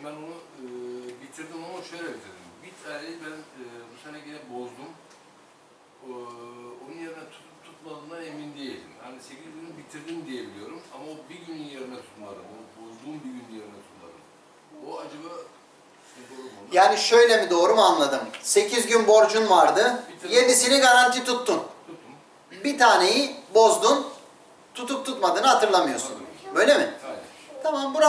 Şimdi ben onu e, bitirdim ama şöyle bitirdim. Bir taneyi ben e, bu sene yine bozdum. E, onun yerine tutup tutmadığından emin değilim. Yani 8 günü bitirdim diye biliyorum ama o bir günün yerine tutmadım. O bozduğum bir gün yerine tutmadım. O acaba? Yani şöyle mi doğru mu anladım? 8 gün borcun vardı. Bitirdim. 7'sini garanti tuttun. Tuttum. Bir taneyi bozdun. Tutup tutmadığını hatırlamıyorsun. Böyle mi?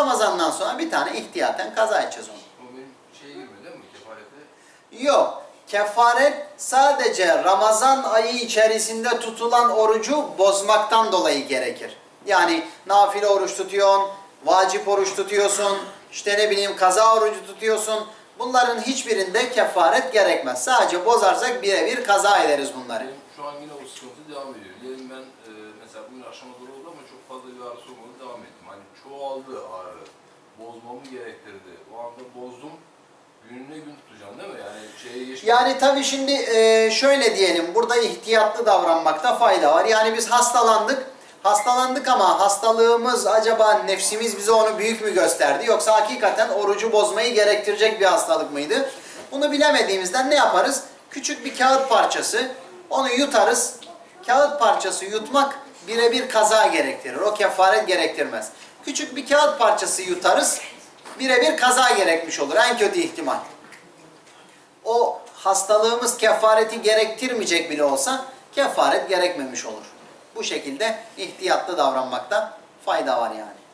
Ramazan'dan sonra bir tane ihtiyaten kaza edeceğiz onu. O benim şeye girmedi değil mi? Kefarete. Yok. Kefaret sadece Ramazan ayı içerisinde tutulan orucu bozmaktan dolayı gerekir. Yani nafile oruç tutuyorsun, vacip oruç tutuyorsun, işte ne bileyim kaza orucu tutuyorsun. Bunların hiçbirinde kefaret gerekmez. Sadece bozarsak birebir kaza ederiz bunları. Benim şu an yine o sıkıntı devam ediyor. Diyelim ben e, mesela bugün akşama doğru oldu ama çok fazla bir ağrısı olmadı devam çoğaldı ağrı. Bozmamı gerektirdi. O anda bozdum. Gününe gün tutacağım değil mi? Yani şeye geç. Yani tabii şimdi e, şöyle diyelim, burada ihtiyatlı davranmakta fayda var. Yani biz hastalandık, hastalandık ama hastalığımız acaba nefsimiz bize onu büyük mü gösterdi? Yoksa hakikaten orucu bozmayı gerektirecek bir hastalık mıydı? Bunu bilemediğimizden ne yaparız? Küçük bir kağıt parçası, onu yutarız. Kağıt parçası yutmak birebir kaza gerektirir, o kefaret gerektirmez. Küçük bir kağıt parçası yutarız, birebir kaza gerekmiş olur en kötü ihtimal o hastalığımız kefareti gerektirmeyecek bile olsa kefaret gerekmemiş olur. Bu şekilde ihtiyatlı davranmakta fayda var yani.